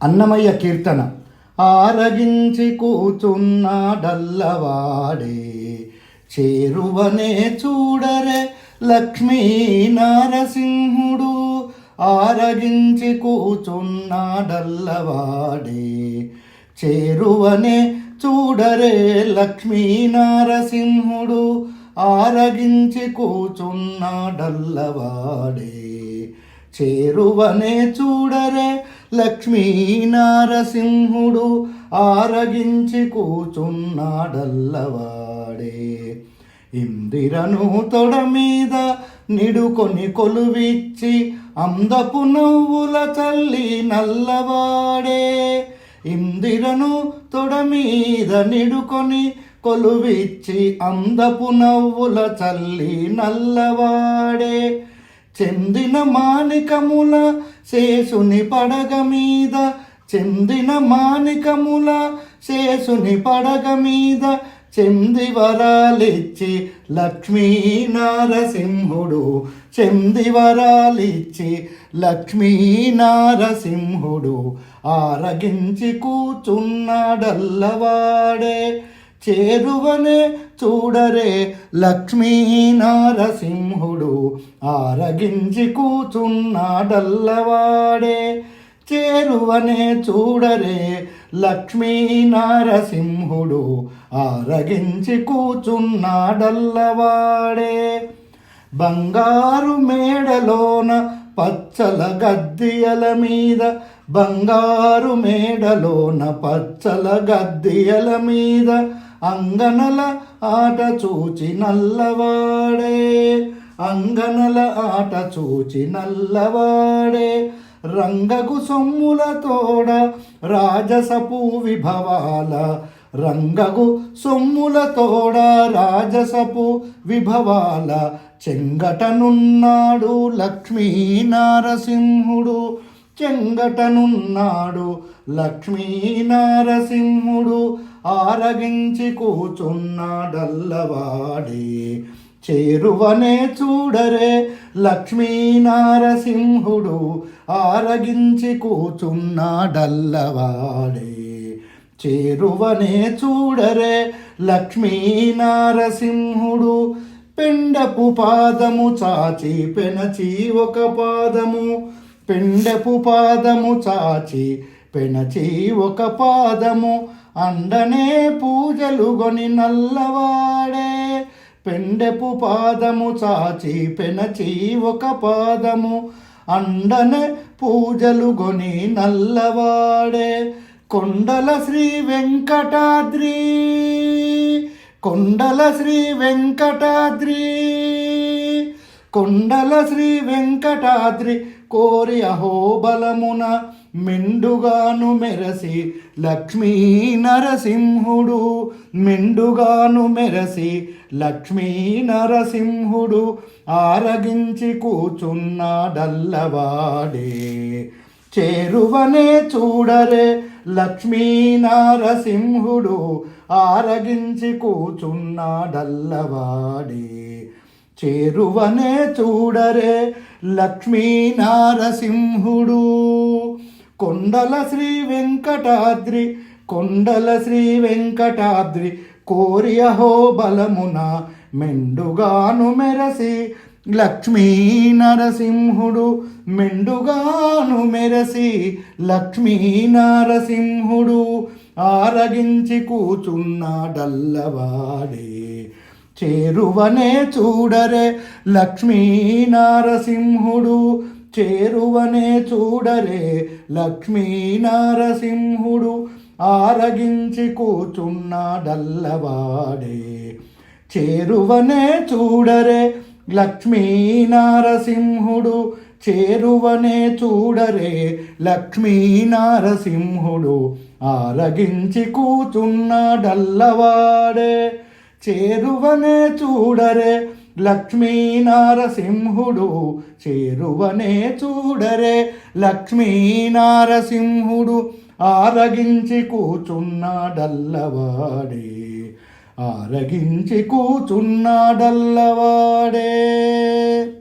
అన్నమయ్య కీర్తన. ఆరగించి కూచున్నాడల్లవాడే చేరువనే చూడరే లక్ష్మీ ఆరగించి ఆరగించి కూచున్నాడల్లవాడే చేరువనే చూడరే లక్ష్మీ నారసింహుడు ఆరగించి కూచున్నాడల్లవాడే చేరువనే చూడరే లక్ష్మీ నారసింహుడు ఆరగించి కూచున్నాడల్లవాడే. ఇందిరను తొడ మీద నిడుకొని కొలువిచ్చి అందపు నవ్వుల చల్లి నల్లవాడే. ఇందిరను తొడ మీద నిడుకొని కొలువిచ్చి అందపు నవ్వుల చల్లి నల్లవాడే. చెందిన మాణికముల శేషుని పడగ మీద చెందిన మానికముల శేషుని పడగ మీద చెంది వరాలిచ్చి లక్ష్మీ నారసింహుడు చెంది వరాలిచ్చి లక్ష్మీ నారసింహుడు ఆరగించి కూచున్నాడల్లవాడే. చేరువనే చూడరే లక్ష్మీ నరసింహుడు ఆరగించి కూచున్నాడల్లవాడే. చేరువనే చూడరే లక్ష్మీ నరసింహుడు ఆరగించి కూచున్నాడల్లవాడే. బంగారు మేడలోన పచ్చల గద్దియల మీద బంగారు మేడలోన పచ్చల గద్దియల మీద అంగనల ఆట చూచి నల్లవాడే. అంగనల ఆట చూచి నల్లవాడే. రంగకు సొమ్ముల తోడ రాజసపు విభవాల. రంగగు సొమ్ముల తోడ రాజసపు విభవాల. చెంగటనున్నాడు లక్ష్మీ నారసింహుడు చెంగటనున్నాడు లక్ష్మీ నారసింహుడు ఆరగించి కూచున్నాడల్లవాడే. చేరువనే చూడరే లక్ష్మీనారసింహుడు ఆరగించి ఆరగించి కూచున్నాడల్లవాడే. చేరువనే చూడరే లక్ష్మీనారసింహుడు పిండపు పెండపు పాదము చాచి పెనచి ఒక పాదము పెండపు పాదము చాచి పెనచి ఒక పాదము అండనే పూజలు గొని నల్లవాడే. పెండెపు పాదము చాచి పెనచి ఒక పాదము అండనే పూజలు గొని నల్లవాడే. కొండల శ్రీ వెంకటాద్రి కొండల శ్రీ వెంకటాద్రి కొండల శ్రీ వెంకటాద్రి కోరి అహోబలమున మెండుగాను మెరసి లక్ష్మీ నరసింహుడు మెండుగాను మెరసి లక్ష్మీ నరసింహుడు ఆరగించి కూచున్నాడల్లవాడే చేరువనే చూడరే లక్ష్మీ నరసింహుడు ఆరగించి కూచున్నాడల్లవాడే చేరువనే చూడరే లక్ష్మీ నరసింహుడు కొండల శ్రీ వెంకటాద్రి కొండల శ్రీ వెంకటాద్రి కోరి అహో బలమున మెండుగాను మెరసి లక్ష్మీ నరసింహుడు మెండుగాను మెరసి లక్ష్మీ నరసింహుడు ఆరగించి కూచున్నాడల్లవాడే. చేరువనే చూడరే లక్ష్మీ నరసింహుడు చేరువనే చూడరే లక్ష్మీ నారసింహుడు ఆరగించి కూచున్నాడల్లవాడే చేరువనే చూడరే లక్ష్మీనారసింహుడు చేరువనే చూడరే లక్ష్మీ నారసింహుడు ఆరగించి కూచున్నాడల్లవాడే చేరువనే చూడరే లక్ష్మీ నారసింహుడు చేరువనే చూడరే. లక్ష్మీ నారసింహుడు ఆరగించి కూచున్నాడల్లవాడే. ఆరగించి కూచున్నాడల్లవాడే.